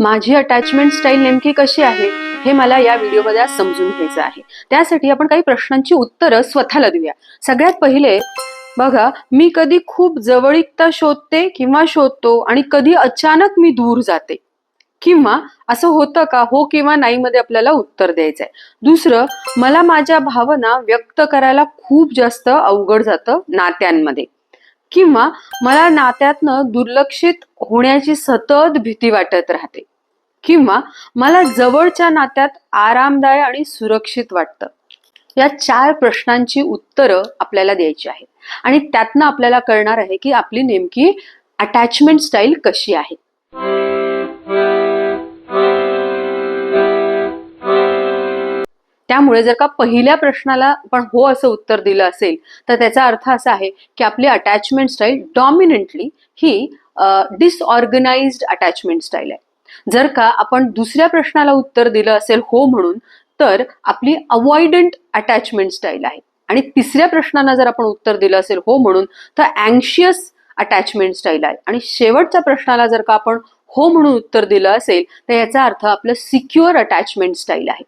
माझी attachment style नेमकी कशी आहे हे मला या व्हिडिओमध्ये आज समजून घ्यायचं आहे. त्यासाठी आपण काही प्रश्नांची उत्तरं स्वतःला देऊया. सगळ्यात पहिले बघा मी कधी खूप जवळीकता शोधते किंवा शोधतो आणि कधी अचानक मी दूर जाते. किंवा असं होतं का हो किंवा नाही मध्ये आपल्याला उत्तर द्यायचंय. दुसरं मला माझ्या भावना व्यक्त करायला खूप जास्त अवघड जातं नात्यांमध्ये. किंवा मला नात्यातनं दुर्लक्षित होण्याची सतत भीती वाटत राहते. किंवा मला जवळच्या नात्यात आरामदायक आणि सुरक्षित वाटतं. या चार प्रश्नांची उत्तरं आपल्याला द्यायची आहेत. आणि त्यातनं आपल्याला कळणार आहे की आपली नेमकी अटॅचमेंट स्टाईल कशी आहे. त्यामुळे जर का पहिल्या प्रश्नाला आपण हो असं उत्तर दिलं असेल तर त्याचा अर्थ असा आहे की आपली अटॅचमेंट स्टाईल डॉमिनंटली ही डिसऑर्गनाइज्ड अटॅचमेंट स्टाईल आहे. जर का आपण दुसऱ्या प्रश्नाला उत्तर दिलं असेल हो म्हणून तर आपली अवॉइडंट अटॅचमेंट स्टाईल आहे. आणि तिसऱ्या प्रश्नाला जर आपण उत्तर दिलं असेल हो म्हणून तर अँशियस अटॅचमेंट स्टाईल आहे. आणि शेवटच्या प्रश्नाला जर का आपण हो म्हणून उत्तर दिलं असेल तर याचा अर्थ आपलं सिक्युअर अटॅचमेंट स्टाईल आहे.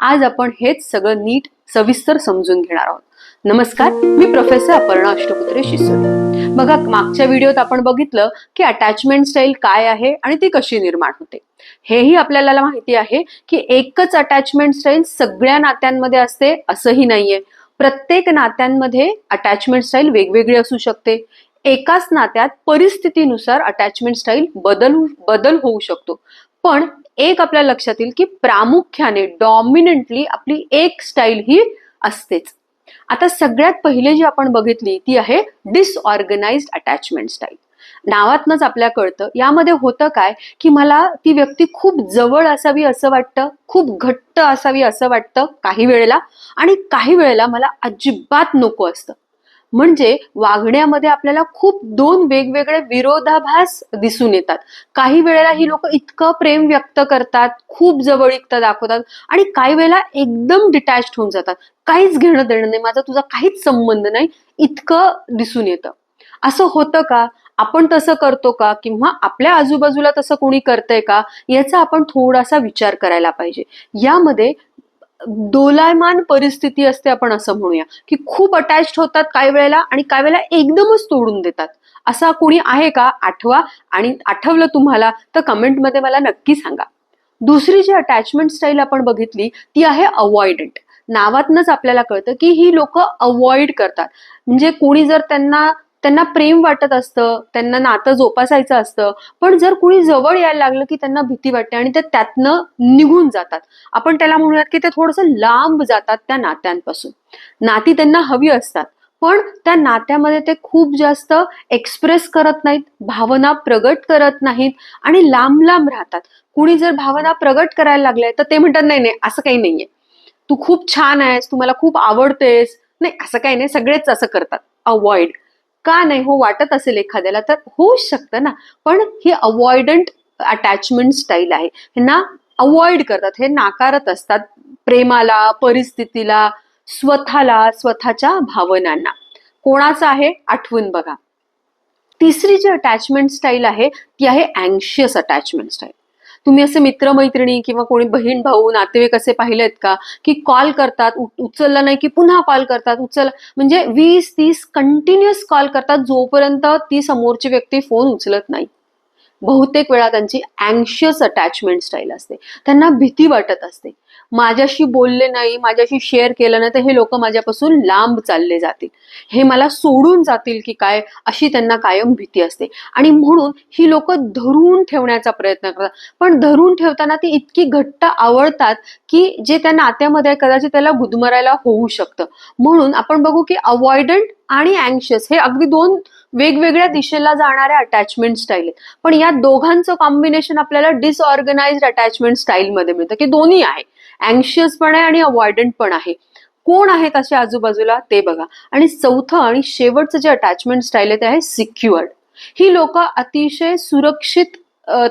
आज आपण हेच सगळं नीट सविस्तर समजून घेणार आहोत. नमस्कार मी प्रोफेसर अपर्णा अष्टपुत्रे शिसोडे बघा मागच्या व्हिडिओत आपण बघितलं की अटॅचमेंट स्टाईल काय आहे आणि ती कशी निर्माण होते. हेही आपल्याला माहिती आहे की एकच अटॅचमेंट स्टाईल सगळ्या नात्यांमध्ये असते असंही नाहीये. प्रत्येक नात्यांमध्ये अटॅचमेंट स्टाईल वेगवेगळी असू शकते. एकाच नात्यात परिस्थितीनुसार अटॅचमेंट स्टाईल बदल बदल होऊ शकतो. पण एक आपल्या लक्षात येईल की प्रामुख्याने डॉमिनंटली आपली एक स्टाईल ही असतेच. आता सगळ्यात पहिले जी आपण बघितली ती आहे डिसऑर्गनाइज्ड अटॅचमेंट स्टाईल नावातनच आपल्या कळतं. यामध्ये होतं काय? की मला ती व्यक्ती खूप जवळ असावी असं वाटतं खूप घट्ट असावी असं वाटतं काही वेळेला आणि काही वेळेला मला अजिबात नको असतं. म्हणजे वागण्यामध्ये आपल्याला खूप दोन वेगवेगळे विरोधाभास दिसून येतात. काही वेळेला ही लोक इतकं प्रेम व्यक्त करतात खूप जवळीकता दाखवतात आणि काही वेळेला एकदम डिटॅच होऊन जातात. काहीच घेणं देणं नाही माझा तुझा काहीच संबंध नाही इतकं दिसून येतं. असं होतं का? आपण तसं करतो का? किंवा आपल्या आजूबाजूला तसं कोणी करतंय का? याचा आपण थोडासा विचार करायला पाहिजे. यामध्ये दोलायमान परिस्थिती असते आपण असं म्हणूया की खूप अटॅच होतात काही वेळेला आणि काही वेळेला एकदमच तोडून देतात. असा कोणी आहे का? आठवा. आणि आठवलं तुम्हाला तर कमेंटमध्ये मला नक्की सांगा. दुसरी जी अटॅचमेंट स्टाईल आपण बघितली ती आहे अवॉइडंट नावातनच आपल्याला कळतं की ही लोक अवॉइड करतात. म्हणजे कोणी जर त्यांना त्यांना प्रेम वाटत असतं त्यांना नातं जोपासायचं असतं पण जर कुणी जवळ यायला लागलं की त्यांना भीती वाटते आणि ते त्यातनं निघून जातात. आपण त्याला म्हणूयात की ते थोडंसं लांब जातात त्या नात्यांपासून. नाती त्यांना हवी असतात पण त्या नात्यामध्ये ते खूप जास्त एक्सप्रेस करत नाहीत भावना प्रगट करत नाहीत आणि लांब लांब राहतात. कुणी जर भावना प्रगट करायला लागले तर ते म्हणतात नाही नाही असं काही नाहीये. तू खूप छान आहेस तू मला खूप आवडतेस. नाही असं काही नाही सगळेच असं करतात. अवॉइड का नाही हो वाटत असेल एखाद्याला तर होऊच शकतं ना. पण ही अवॉइडंट अटॅचमेंट स्टाईल आहे. ह्यांना अवॉइड करतात हे नाकारत असतात प्रेमाला परिस्थितीला स्वतःला स्वतःच्या भावनांना. कोणाचं आहे? आठवून बघा. तिसरी जी अटॅचमेंट स्टाईल आहे ती आहे अँशियस अटॅचमेंट स्टाईल तुम्ही असे मित्रमैत्रिणी किंवा कोणी बहीण भाऊ नातेवाईक असे पाहिलेत का? की कॉल करतात उचलला नाही की पुन्हा कॉल करतात उचल म्हणजे वीस तीस कंटिन्युअस कॉल करतात जोपर्यंत ती समोरची व्यक्ती फोन उचलत नाही. बहुतेक वेळा त्यांची अँशियस अटॅचमेंट स्टाईल असते. त्यांना भीती वाटत असते. माझ्याशी बोलले नाही माझ्याशी शेअर केलं नाही तर हे लोक माझ्यापासून लांब चालले जातील. हे मला सोडून जातील की काय अशी त्यांना कायम भीती असते. आणि म्हणून ही लोक धरून ठेवण्याचा प्रयत्न करतात. पण धरून ठेवताना ती इतकी घट्ट आवडतात की जे त्या नात्यामध्ये कदाचित त्याला गुदमरायला होऊ शकतं. म्हणून आपण बघू की अवॉइडंट आणि अँशियस हे अगदी दोन वेगवेगळ्या दिशेला जाणाऱ्या अटॅचमेंट स्टाईल आहेत. पण या दोघांचं कॉम्बिनेशन आपल्याला डिसऑर्गनाइज अटॅचमेंट स्टाईलमध्ये मिळतं की दोन्ही आहे. अँशियस पण आहे आणि अवॉइडंट पण आहे. कोण आहेत असे आजूबाजूला? ते बघा. आणि चौथं आणि शेवटचं जे अटॅचमेंट स्टाईल आहे ते आहे सिक्युअर्ड ही लोक अतिशय सुरक्षित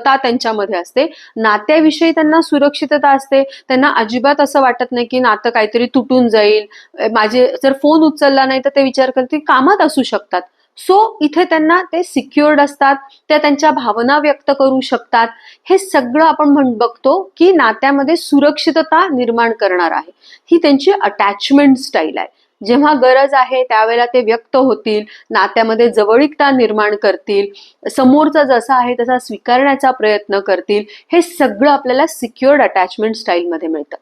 ता त्यांच्यामध्ये असते. नात्याविषयी त्यांना सुरक्षितता असते. त्यांना अजिबात असं वाटत नाही की नातं काहीतरी तुटून जाईल. माझे जर फोन उचलला नाही तर ते विचार करतील कामात असू शकतात. सो इथे त्यांना ते सिक्युअर्ड असतात त्या त्यांच्या भावना व्यक्त करू शकतात. हे सगळं आपण म्हण बघतो की नात्यामध्ये सुरक्षितता निर्माण करणार आहे. ही त्यांची अटॅचमेंट स्टाईल आहे. जेव्हा गरज आहे त्यावेळेला ते व्यक्त होतील नात्यामध्ये जवळीकता निर्माण करतील समोरचा जसा आहे तसा स्वीकारण्याचा प्रयत्न करतील हे सगळं आपल्याला सिक्युअर्ड अटॅचमेंट स्टाईलमध्ये मिळतं.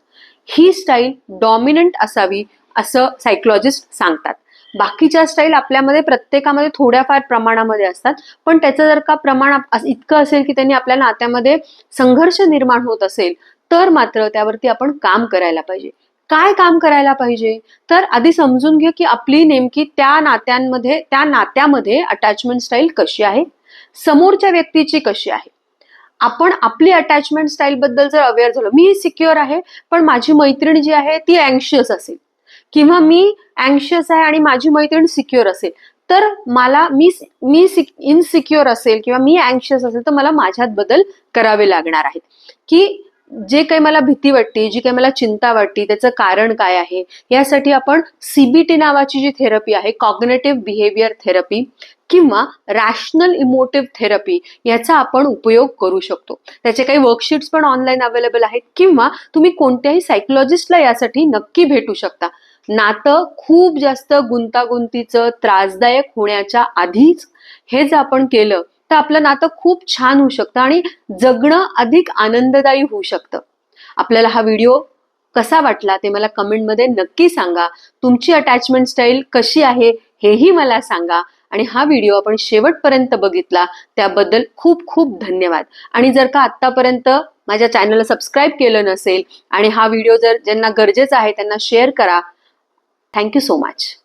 ही स्टाईल डॉमिनंट असावी असं सायकोलॉजिस्ट सांगतात. बाकीच्या स्टाईल आपल्यामध्ये प्रत्येकामध्ये थोड्याफार प्रमाणामध्ये असतात. पण त्याचं जर का प्रमाण इतकं असेल की त्यांनी आपल्या नात्यामध्ये संघर्ष निर्माण होत असेल तर मात्र त्यावरती आपण काम करायला पाहिजे. काय काम करायला पाहिजे? तर आधी समजून घे की आपली नेमकी त्या नात्यांमध्ये त्या नात्यामध्ये अटॅचमेंट स्टाईल कशी आहे? समोरच्या व्यक्तीची कशी आहे? आपण आपली अटॅचमेंट स्टाईल बद्दल जर अवेअर झालो मी सिक्युअर आहे पण माझी मैत्रीण जी आहे ती अँशियस असेल. किंवा मी अँशियस आहे आणि माझी मैत्रीण सिक्युअर असेल तर मला मी मी इनसिक्युअर असेल किंवा मी अँशियस असेल तर मला माझ्यात बदल करावे लागणार आहेत. की जे काही मला भीती वाटते जी काही मला चिंता वाटते त्याचं कारण काय आहे यासाठी आपण सीबीटी नावाची जी थेरपी आहे कॉग्नेटिव्ह बिहेवियर थेरपी किंवा रॅशनल इमोटिव्ह थेरपी याचा आपण उपयोग करू शकतो. त्याचे काही वर्कशीट्स पण ऑनलाईन अवेलेबल आहेत किंवा तुम्ही कोणत्याही सायकोलॉजिस्टला यासाठी नक्की भेटू शकता. नातं खूप जास्त गुंतागुंतीचं त्रासदायक होण्याच्या आधीच हे जर आपण केलं तर आपलं नातं खूप छान होऊ शकतं आणि जगणं अधिक आनंददायी होऊ शकतं. आपल्याला हा व्हिडिओ कसा वाटला ते मला कमेंटमध्ये नक्की सांगा. तुमची अटॅचमेंट स्टाईल कशी आहे हेही मला सांगा. आणि हा व्हिडिओ आपण शेवटपर्यंत बघितला त्याबद्दल खूप खूप धन्यवाद. आणि जर का आत्तापर्यंत माझ्या चॅनलला सबस्क्राईब केलं नसेल आणि हा व्हिडिओ जर ज्यांना गरजेचा आहे त्यांना शेअर करा Thank you so much.